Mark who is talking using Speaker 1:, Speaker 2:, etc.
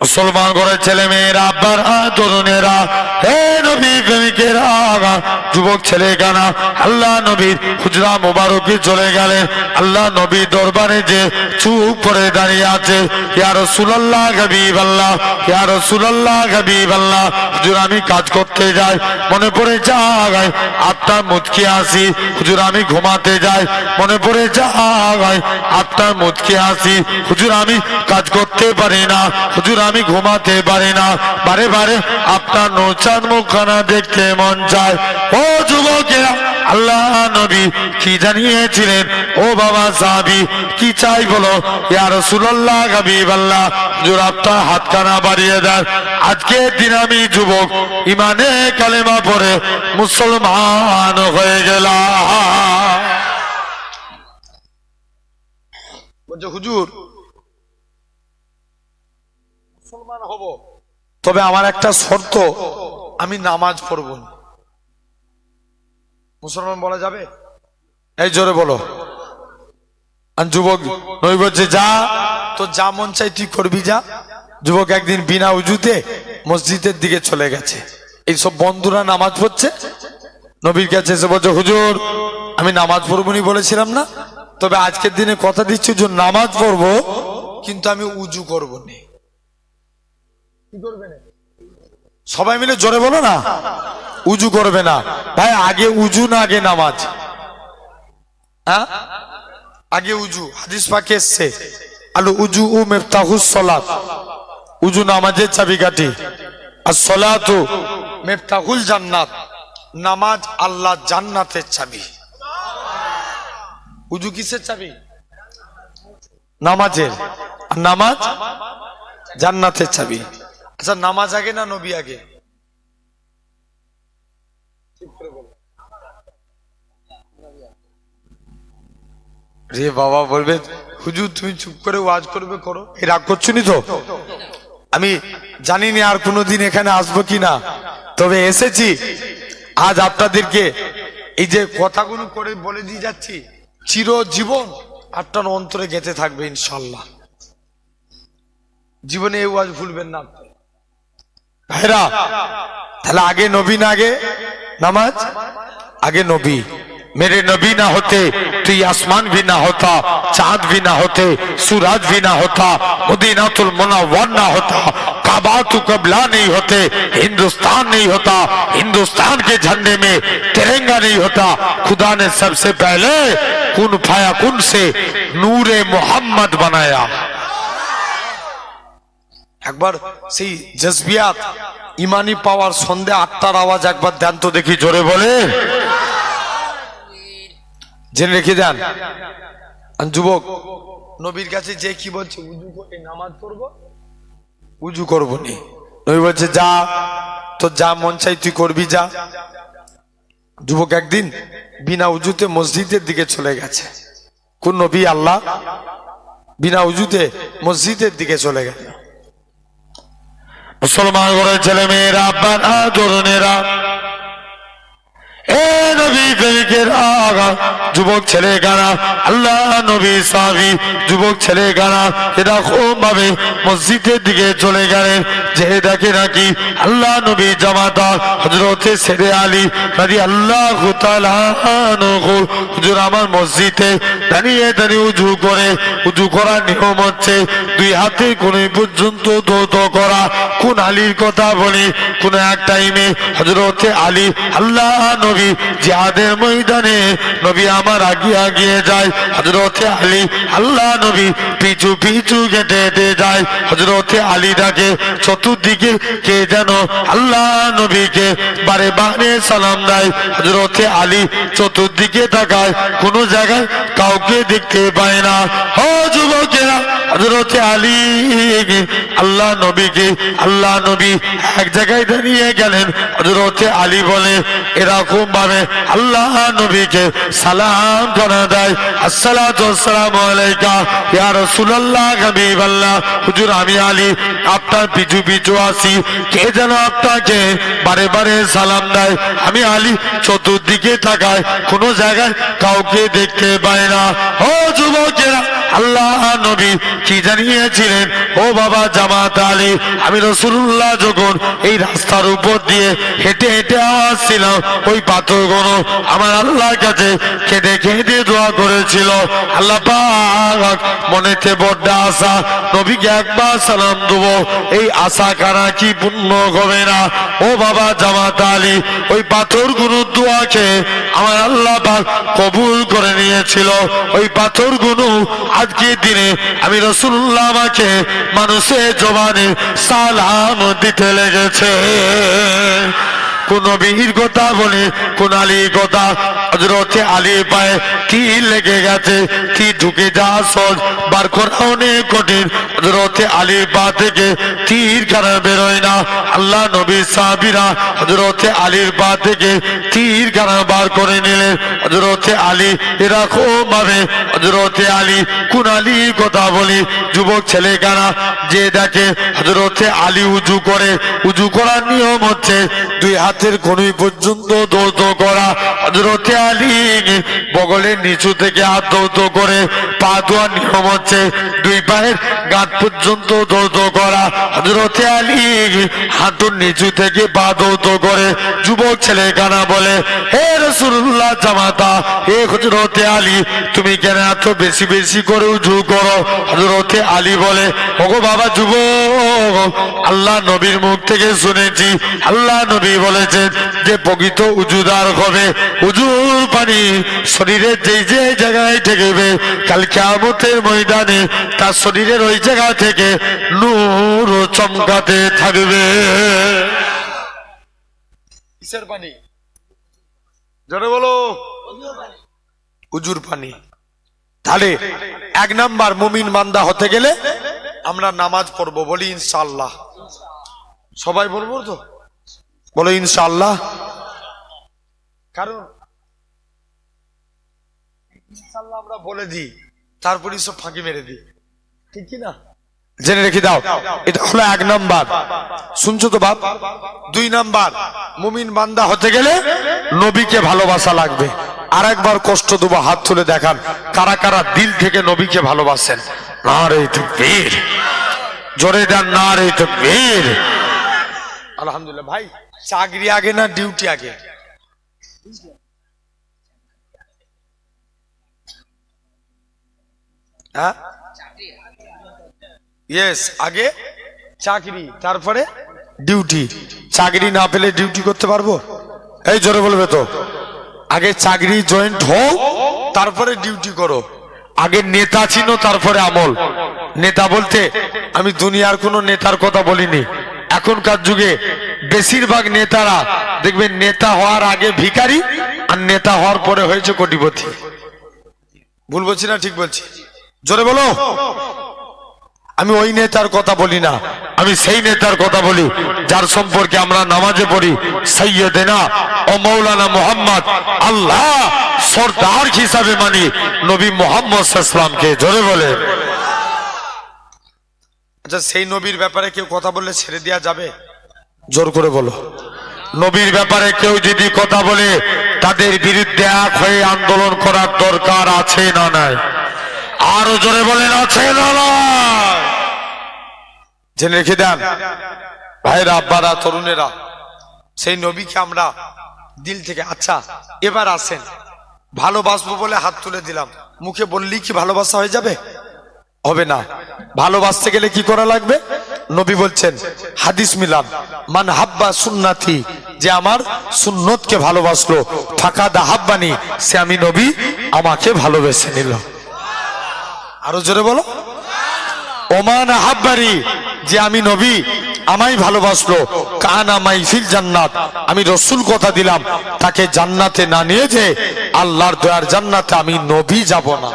Speaker 1: মুসলমান করে ছেলে মেয়েরা আব্বারা তরুণেরা হে নবী প্রেমিকেরা যুবক ছেলে গানা আল্লাহ নবীর হুজরা মোবারকে চলে গেলেন। আল্লাহ নবী দরবারে যে চুপ করে দাঁড়িয়ে আছে ইয়ার সুলাল্লাহ হাবিব আল্লাহ ইয়ার সুলাল্লাহ হাবিব আল্লাহ হুজুর, আমি কাজ করতে যাই, মনে পড়ে যাই আটটার মুচকি আসি হুজুর, আমি ঘুমাতে যাই, মনে পড়ে যাই আটটার মুচকি আসি হুজুর, আমি কাজ করতে পারি না। হুজুর, আমি ঘুমাতে পারি না। বারে বারে আপনার নৌচাঁদ মুখখানা দেখতে মন চায়। ও যুবকেরা, আল্লাহ নবী কি জানিয়েছিলেন? ও বাবা সাহাবি, কি চাই বলো? ইয়া রাসূলুল্লাহ হাবিব আল্লাহ হুজুর হাতখানা বাড়িয়ে দেন। আজকে দিন আমি যুবক, ইমানে কালেমা পড়ে মুসলমান হয়ে গেলাম।
Speaker 2: হুজুর মুসলমান হব। তবে আমার একটা শর্ত আমি নামাজ পড়ব না। মুসলমান বলা যাবে? এই জোরে বলো। আর যুবক নই বলছে যা তো যা মন চাই তুই করবি যা। যুবক একদিন বিনা উজুতে মসজিদের দিকে চলে গেছে। এইসব বন্ধুরা নামাজ পড়ছে? নবীর কাছে এসে বলছে হুজুর আমি নামাজ পড়বনি বলেছিলাম না? তবে আজকের দিনে কথা দিচ্ছি যে নামাজ পড়ব কিন্তু আমি উজু করব নি। সবাই মিলে জোরে বলো না। উজু করবে না। ভাই, আগে উজু না আগে নামাজ? হ্যাঁ? আগে উজু। হাদিস পাকে এসছে। আলু উজু উ মেফতাহুস সলাত। উজু নামাজের চাবিকাঠি। আর সলাতু মেফতাহুল জান্নাত। নামাজ আল্লাহ জান্নাতের চাবি। উজু কিসের চাবি? নামাজের। নামাজ জান্নাতের চাবি। আচ্ছা নামাজ আগে না নবী আগে? রে বাবা বলবে হুজুর তুমি চুপ করে ওয়াজ করবে করো। এই রাগ করছ নি তো? আমি জানি না আর কোনোদিন এখানে আসব কি না। তবে এসেছি। আজ আপনাদেরকে এই যে কথাগুলো করে বলে দিয়ে যাচ্ছি চিরজীবন আপনার অন্তরে গেঁথে থাকবে ইনশাল্লাহ। জীবনে এই ওয়াজ ভুলবেন না ভাইরা তাহলে আগে নবী না আগে নামাজ আগে নবী
Speaker 1: मेरे नबी ना होते तो ये आसमान भी ना होता चांद भी ना होते सूरज भी ना होता मदीनातुल मुनव्वर ना होता काबा तू कबला नहीं होते हिंदुस्तान नहीं होता हिंदुस्तान के झंडे में तिरंगा नहीं होता खुदा ने सबसे पहले कुन फाया कुन से नूरे मोहम्मद बनाया
Speaker 2: একবার সেই জজবিয়াত ইমানি পাওয়ার সন্ধে আটটার আওয়াজ একবার দেন তো দেখি, জোরে বলে। জেনে রেখে দেন। যুবক, নবীর কাছে যে কি বলছে, উজু করে নামাজ পড়ব? উজু করব নি। নবী বলছে, যা তো যা মন চাই তুই করবি, যা। যুবক একদিন বিনা উজুতে মসজিদের দিকে চলে গেছে। কোন নবী, আল্লাহ, বিনা উজুতে মসজিদের দিকে চলে গেছে
Speaker 1: মুসলমান ঘরের ছেলে মেয়েরা আব্বারা তরুণেরা যুবক ছেলে গানা আল্লাহ নবী যুবক ছেলে গানা এরা ভাবে মসজিদের দিকে চলে গেলেন যে দেখে নাকি আল্লাহ নবী জামাতা হজরতে সেরে আলী আল্লাহ হুজুর আমার মসজিদে দাঁড়িয়ে দাঁড়িয়ে উজু করে, উজু করার নিয়ম হচ্ছে দুই হাতে কোন পর্যন্ত দৌত করা, কোন আলীর কথা বলি, কোন এক টাইমে হজরতে আলী আল্লাহ নবী জিহাদের ময়দানে নবী আমার আগে আগিয়ে যায়। হজরতে আলী আল্লাহ নবী পিছু পিছু কেটে হেঁটে যায়। হজরতে আলী ডাকে, চতুর্দিকে কে যেন আল্লাহ নবীকে বারে বারে সালাম দেয়? হজরতে আলী চতুর্দিকে তাকায়, কোনো জায়গায় কাউকে দেখতে পায় না। ও যুবকেরা হজরতে আলী আল্লাহ নবীকে আল্লাহ নবী এক জায়গায় দাঁড়িয়ে গেলেন। হজরতে আলী বলে, এরকম ভাবে আল্লাহ নবীকে সালাম করা দেয় আসসালাম হাবিবাল্লাহ। হুজুর, আমি আলী, আপনার পিছু পিছু আসি। কে যেন আপনাকে বারে বারে সালাম দেয়। আমি আলী, চতুর্দিকে তাকায়, কোনো জায়গায় কাউকে দেখতে পায় না। ও যুবকেরা আল্লাহ নবী কি জানিয়েছিলেন? ও বাবা জামাত আলী, আমি রসুল্লাহ যখন এই রাস্তার উপর দিয়ে হেঁটে হেঁটে আসছিলাম ওই পাথরগুলো আমার আল্লাহর কাছে খেটে খেটে দোয়া করেছিল। আল্লাহ মনেতে বড্ড আশা, নবীকে একবার সালাম দেবো। এই আশা কারা কি পূর্ণ হবে না? ও বাবা জামাত আলী, ওই পাথর গুরু দোয়াকে আমার আল্লাহ কবুল করে নিয়েছিল। ওই পাথর গুরু আজকে দিনে আমি রসুল্লাহ আমাকে মানুষের জবানে সালাম দিতে লেগেছে। কোন বীর কথা বলে কোন আলীর কথা হজরতে আলী পায়ে কি লেগে গেছে, কি ঢুকে যাওয়া সহজ বার করা অনেক কঠিন। হজরতে আলীর পা থেকে তীর কারা বেরোয় না? আল্লাহ নবী সাহাবিরা হজরতে আলীর পা থেকে তীর কারা বার করে নিলেন। হজরতে আলী এরকম ভাবে হজরতে আলী কোন আলীর কথা বলি, যুবক ছেলে কারা যে দেখে হজরতে আলী উজু করে। উজু করার নিয়ম হচ্ছে দুই হাতের কনুই পর্যন্ত দৌত করা হজরতে আলী বগলের নিচু থেকে হাত দৌত করে পা ধোয়ার নিয়ম হচ্ছে দুই পায়ের গাঁট পর্যন্ত দৌত করা। হজরতে আলী হাঁটুর নিচু থেকে পা দৌত করে। যুবক ছেলে কানা বলে, হে রসুল্লাহ জামাতা, হে হজরতে আলী, তুমি কেন এত বেশি বেশি করে উজু করো? হজরতে আলী বলে, ওগো বাবা যুবক, আল্লাহ নবীর মুখ থেকে শুনেছি। আল্লাহ নবী বলেছেন যে প্রকৃত উজুদার হবে। উজুর পানি শরীরের যেই যে জায়গায় ঠেকবে, কাল কেমতের ময়দানে তার শরীরের ওই জায়গা থেকে নূর চমকাতে থাকবে।
Speaker 2: কিসের পানি? জোরে বলো। উজুর পানি। তাহলে এক নাম্বার মুমিন মান্দা হতে গেলে আমরা নামাজ পড়ব বলি ইনশাআল্লাহ। সবাই বলব তো? বলো ইনশাআল্লাহ। কারণ ইনশাআল্লাহ আমরা বলে দিই তারপরে সব ফাঁকি মেরে দিই। ঠিক না? জেনে রেখে দাও এটা হলো এক নাম্বার। শুনছো তো বাপ? দুই নাম্বার মুমিন বান্দা হতে গেলে নবীকে ভালোবাসা লাগবে। আর একবার কষ্ট দেবো হাত তুলে দেখান কারা কারা দিল থেকে নবীকে ভালোবাসেন? না রে বীর জোরে দেন না রে বীর আলহামদুলিল্লাহ ভাই চাকরি আগে না ডিউটি আগে? হ্যাঁ? ইয়েস আগে চাকরি, তারপরে ডিউটি চাকরি না পেলে ডিউটি করতে পারব? এই জোরে বলবে তো। আগে চাকরি জয়েন্ট হও, তারপরে ডিউটি করো। আগে নেতা চিনো, তারপরে আমল। নেতা বলতে, আমি দুনিয়ার কোনো নেতার কথা বলিনি। এখনকার যুগে বেশিরভাগ নেতারা, দেখবেন নেতা হওয়ার আগে ভিখারি, আর নেতা হওয়ার পরে হয়েছে কোটিপতি। ভুল বলছি না, ঠিক বলছি। জোরে বলো। আমি ওই নেতার কথা বলি না। আমি সেই নেতার কথা বলি যার সম্পর্কে আমরা নামাজে পড়ি। সৈয়দেনা ও মৌলানা মোহাম্মদ আল্লাহ সর্দার হিসাবে মানি নবী মোহাম্মদ ইসলামকে জোরে বলে। আচ্ছা সেই নবীর ব্যাপারে কেউ কথা বললে ছেড়ে দেওয়া যাবে? জোর করে বলো। নবীর ব্যাপারে কেউ যদি কথা বলে তাদের বিরুদ্ধে এক হয়ে আন্দোলন করার দরকার আছে না নাই? আরও জোরে বলেন আছে না নয়? জেনে রেখে দেন। ভাইরা, আব্বারা, তরুণেরা, সেই নবীকে আমরা দিল থেকে আচ্ছা এবার আসেন। ভালোবাসবো বলে হাত তুলে দিলাম। মুখে বললেই কি ভালোবাসা হয়ে যাবে? হবে না। ভালোবাসতে গেলে কি করা লাগবে? নবী বলছেন, হাদিস মিলাম মান হাব্বা সুন্নাতি, যে আমার সুন্নতকে ভালোবাসলো ফাঁকা দা হাব্বানি, সে আমি নবী, আমাকে ভালোবেসে নিল। আরও জোরে বলো। ওমান হাব্বারি যে আমি নবী, আমায় ভালোবাসলো। কান আমাই ফিল জান্নাত। আমি রসুল কথা দিলাম, তাকে জান্নাতে না নিয়ে যে আল্লাহর দয়ার জান্নাতে আমি নবী যাব না।